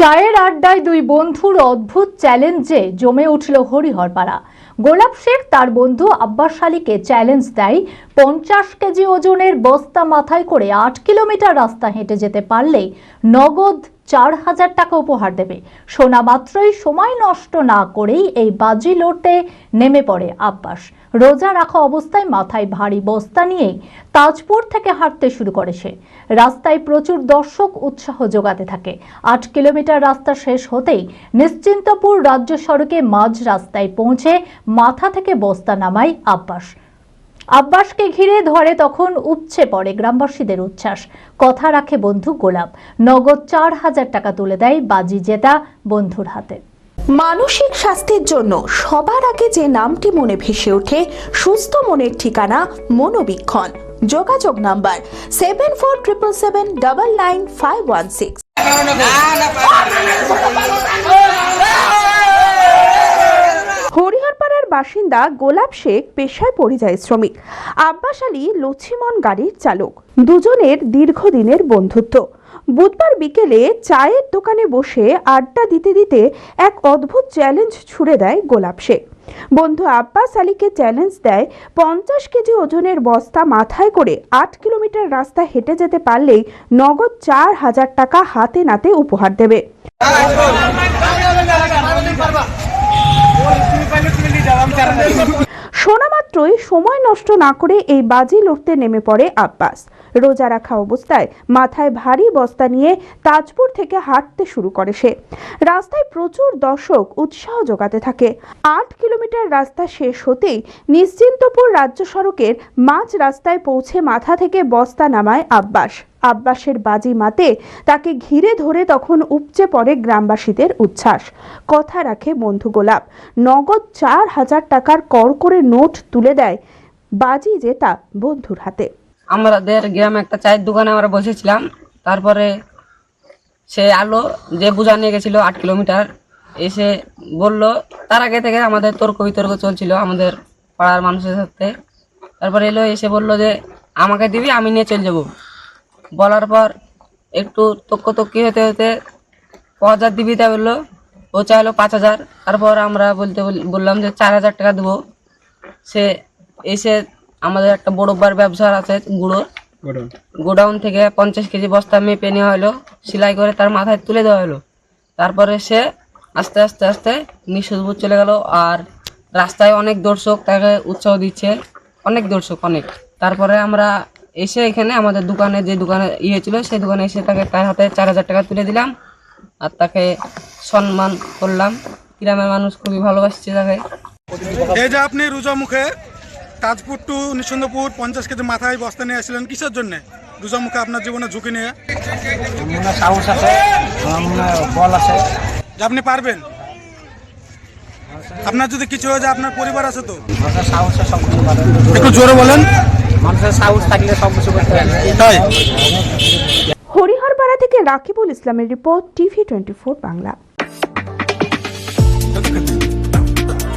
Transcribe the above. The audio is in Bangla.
চায়ের আড্ডায় দুই বন্ধুর অদ্ভুত চ্যালেঞ্জে জমে উঠল হরিহরপাড়া। গোলাপ শেখ তার বন্ধু আব্বাস আলীকে চ্যালেঞ্জ দেয়, পঞ্চাশ কেজি ওজনের বস্তা মাথায় করে আট কিলোমিটার রাস্তা হেঁটে যেতে পারলে নগদ চার হাজার টাকা উপহার দেবে। শোনা মাত্রই সময় নষ্ট না করেই এই বাজি লড়তে নেমে পড়ে আব্বাস। রোজা রাখা অবস্থায় মাথায় ভারী বস্তা নিয়েই তাজপুর থেকে হাঁটতে শুরু করে সে। রাস্তায় প্রচুর দর্শক উৎসাহ যোগাতে থাকে। আট কিলোমিটার রাস্তা শেষ হতেই নিশ্চিন্তপুর রাজ্য সড়কে মাঝ রাস্তায় পৌঁছে মাথা থেকে বস্তা নামায় আব্বাস। আব্বাসকে ঘিরে ধরে তখন উপচে পড়ে গ্রামবাসীদের উচ্ছ্বাস কথা রাখে বন্ধু গোলাপ নগদ চার হাজার টাকা তুলে দেয় বাজি জেতা বন্ধুর হাতে মানসিক স্বাস্থ্যের জন্য সবার আগে যে নামটি মনে ভেসে ওঠে সুস্থ মনের ঠিকানা মনোবীক্ষণ যোগাযোগ number seven four triple seven double nine five one six বাসিন্দা গোলাপ শেখ পেশায় পরিযায়ী শ্রমিক। আব্বাস আলী লছিমন গাড়ির চালক। দুজনের দীর্ঘদিনের বন্ধুত্ব। বুধবার বিকেলে চায়ের দোকানে বসে আড্ডা দিতে দিতে এক অদ্ভুত চ্যালেঞ্জ ছুড়ে দেয় গোলাপ শেখ। বন্ধু আব্বাস আলীকে চ্যালেঞ্জ দেয় পঞ্চাশ কেজি ওজনের বস্তা মাথায় করে আট কিলোমিটার রাস্তা হেঁটে যেতে পারলেই নগদ চার হাজার টাকা হাতে নাতে উপহার দেবে। মাত্রই সময় নষ্ট না করে এই বাজি লড়তে নেমে পড়ে আব্বাস। রোজা রাখা অবস্থায় মাথায় ভারী বস্তা নিয়ে তাজপুর থেকে হাঁটতে শুরু করে সে। রাস্তায় প্রচুর দর্শক উৎসাহ জোগাতে থাকে। আট কিলোমিটার রাস্তা শেষ হতেই নিশ্চিন্তপুর রাজ্য সড়কের মাঝ রাস্তায় পৌঁছে মাথা থেকে বস্তা নামায় আব্বাস। আব্বাসের বাজি মাতে তাকে ঘিরে ধরে তখন উপচে পড়ে গ্রামবাসীদের উচ্ছ্বাস। কথা রাখে বন্ধু গোলাপ। নগদ চার হাজার টাকার কর করে নোট তুলে দেয় বাজি জেতা বন্ধুর হাতে। আমাদের গ্রামে একটা চায়ের দোকানে আমরা বসেছিলাম। তারপরে সে আলো যে বোঝা নিয়ে গেছিল আট কিলোমিটার, এসে বলল, তার আগে থেকে আমাদের তর্ক বিতর্ক চলছিল আমাদের পাড়ার মানুষের সাথে। তারপরে এলো, এসে বলল যে, আমাকে দিবি, আমি নিয়ে চলে যাব। বলার পর একটু তক্ক তক্কি হতে হতে ক হাজার দিবি তা বলল ও চাইলো পাঁচ হাজার। তারপর আমরা বলতে বললাম যে চার হাজার টাকা দেবো। সে এসে আমাদের একটা বড় বার ব্যবসা আছে গুঁড়ো। গোডাউন থেকে পঞ্চাশ কেজি বস্তা মেপে নেওয়া হলো সেলাই করে তার মাথায় তুলে দেওয়া হলো। তারপরে সে আস্তে আস্তে আস্তে নিঃসবুজ চলে গেল আর রাস্তায় অনেক দর্শক তাকে উৎসাহ দিচ্ছে। অনেক দর্শক অনেক। তারপরে আমরা এসে এখানে আমাদের দোকানে যে দোকানে ইয়ে ছিল সেই দোকানে এসে তাকে তার হাতে চার হাজার টাকা তুলে দিলাম। আর তাকে সম্মান করলাম। গ্রামের মানুষ খুবই ভালোবাসছে তাকে। এই যে আপনি রোজা মুখে তাজপুর টু নিঃসন্দপুর পঞ্চাশ কেজি মাথায় বস্তা নিয়ে আসছিলেন কিসের জন্য? রোজা মুখে আপনার জীবনে ঝুঁকি নিয়ে? সাহস আছে বল আছে। যে আপনি পারবেন। আপনার যদি কিছু হয়ে যায় আপনার পরিবার আছে তো? একটু জোরে বলেন। মানুষের সাহস থাকলে সব কিছু করতে পারবে। হরিহরপাড়া থেকে রাকিবুল ইসলামের report TV twenty four Bangla.